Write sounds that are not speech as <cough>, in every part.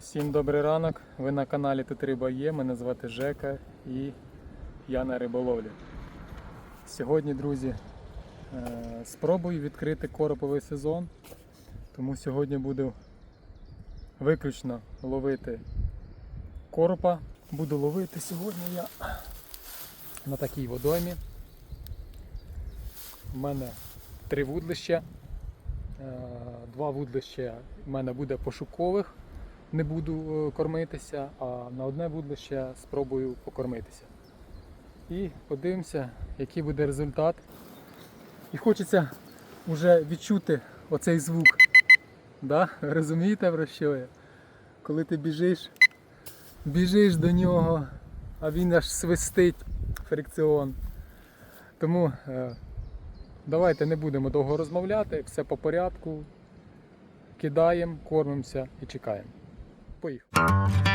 Всім добрий ранок. Ви на каналі Тут Риба є. Мене звати Жека і я на риболовлі. Сьогодні, друзі, е, спробую відкрити короповий сезон. Тому сьогодні буду виключно ловити коропа. Буду ловити сьогодні я на такій водоймі. У мене три вудлища. Е, Два вудлища в мене буде пошукових, не буду е, кормитися, а на одне вудлище спробую покормитися. І подивимося, який буде результат. І хочеться вже відчути оцей звук. Да? Розумієте про що я? Коли ти біжиш, біжиш до нього, а він аж свистить фрикціон. Тому е, Давайте не будемо довго розмовляти, все по порядку. Кидаємо, кормимося і чекаємо. apoio.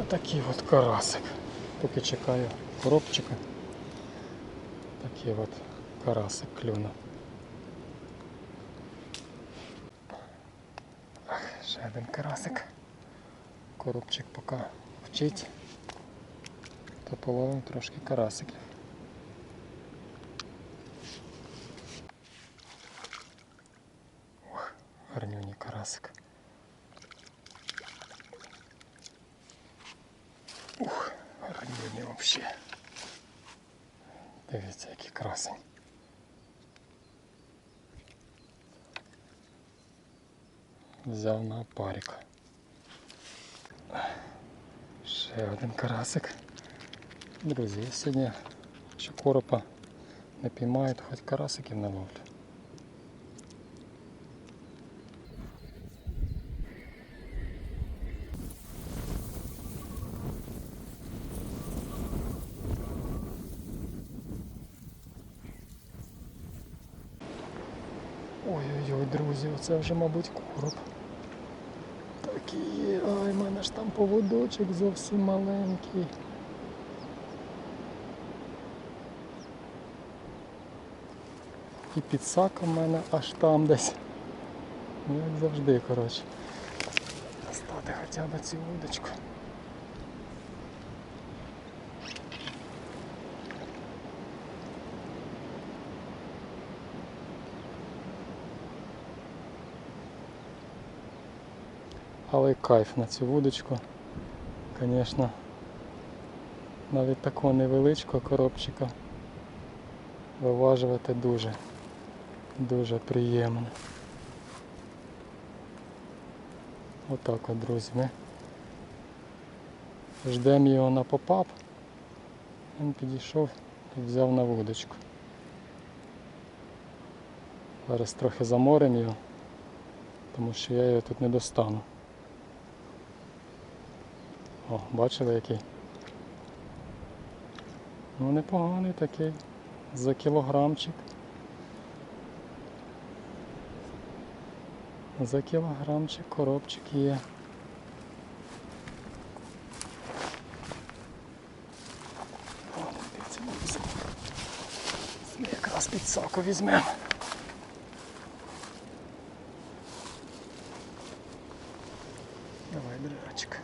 Отакий от карасик. Поки чекаю коробчика. Такий от карасик клюнув. Ще один карасик. Коробчик поки вчить. То половимо трошки карасиків. Ох, гарнюні карасик. Вообще. Дивіться, який красень. Взяв на опарик. Ще один карасик. Друзі, сьогодні, якщо коропа не піймаю, то хоч карасиків наловлю. Ой-ой-ой, друзі, оце вже, мабуть, короб. Такий, є. ай, в мене ж там поводочок зовсім маленький. І підсака в мене аж там десь. Ну, як завжди, коротше. Достати хоча б цю удочку. Але кайф на цю вудочку. Звісно, навіть такого невеличкого коробчика виважувати дуже, дуже приємно. Отак от, друзі, ми ждемо його на попап. Він підійшов і взяв на вудочку. Зараз трохи заморимо його, тому що я його тут не достану. О, бачили який? Ну непоганий такий. За кілограмчик. За кілограмчик коробчик є. О, дивіться, якраз під соку візьмемо. Давай, дурачок.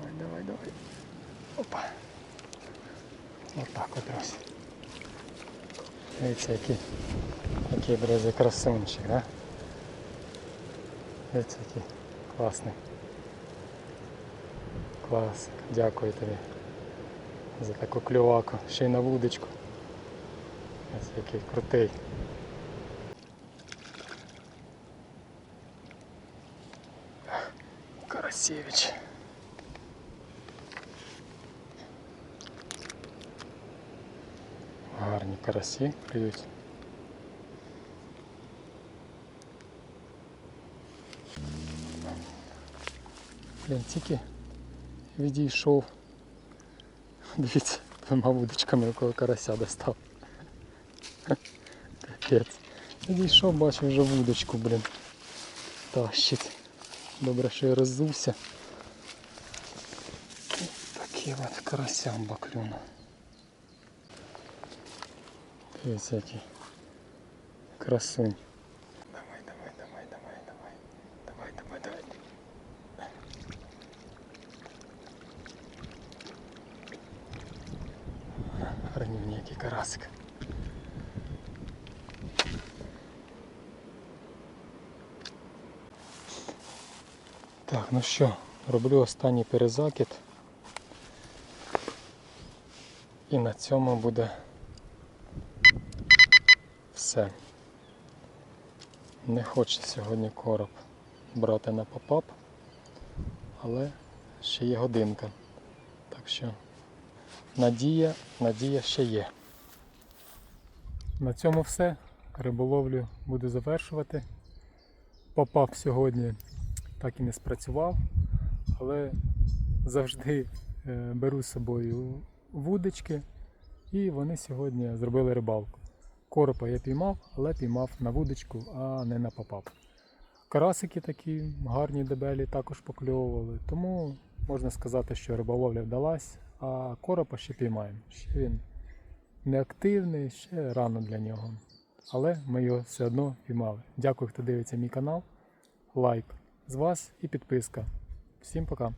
Давай, давай, давай. Опа. Отак от, друзі. Дивіться, який, який брезе красунчик, да? Дивіться, який класний. Клас. Дякую тобі за таку клюваку. Ще й на вудочку. Ось який крутий. Карасевич. Гарні карасі клюють. Блін, тільки відійшов. <laughs> Дивіться, двома вудочками якого карася достав. Капець. <laughs> Відійшов, бачив вже вудочку, блін. Тащить. Добре, що я роззувся. Такі от карасям баклюну. Дивіться який. Красунь. Давай, давай, давай, давай, давай. Давай, давай, давай. Гарнівний який карасик. Так, ну що, роблю останній перезакид. І на цьому буде все. Не хоче сьогодні короб брати на попап, але ще є годинка. Так що надія, надія ще є. На цьому все. Риболовлю буду завершувати. Попап сьогодні так і не спрацював, але завжди е, беру з собою вудочки і вони сьогодні зробили рибалку. Коропа я піймав, але піймав на вудочку, а не на попап. Карасики такі гарні дебелі також покльовували, тому можна сказати, що риболовля вдалась, а коропа ще піймаємо. Ще він не активний, ще рано для нього. Але ми його все одно піймали. Дякую, хто дивиться мій канал. Лайк з вас і підписка. Всім пока.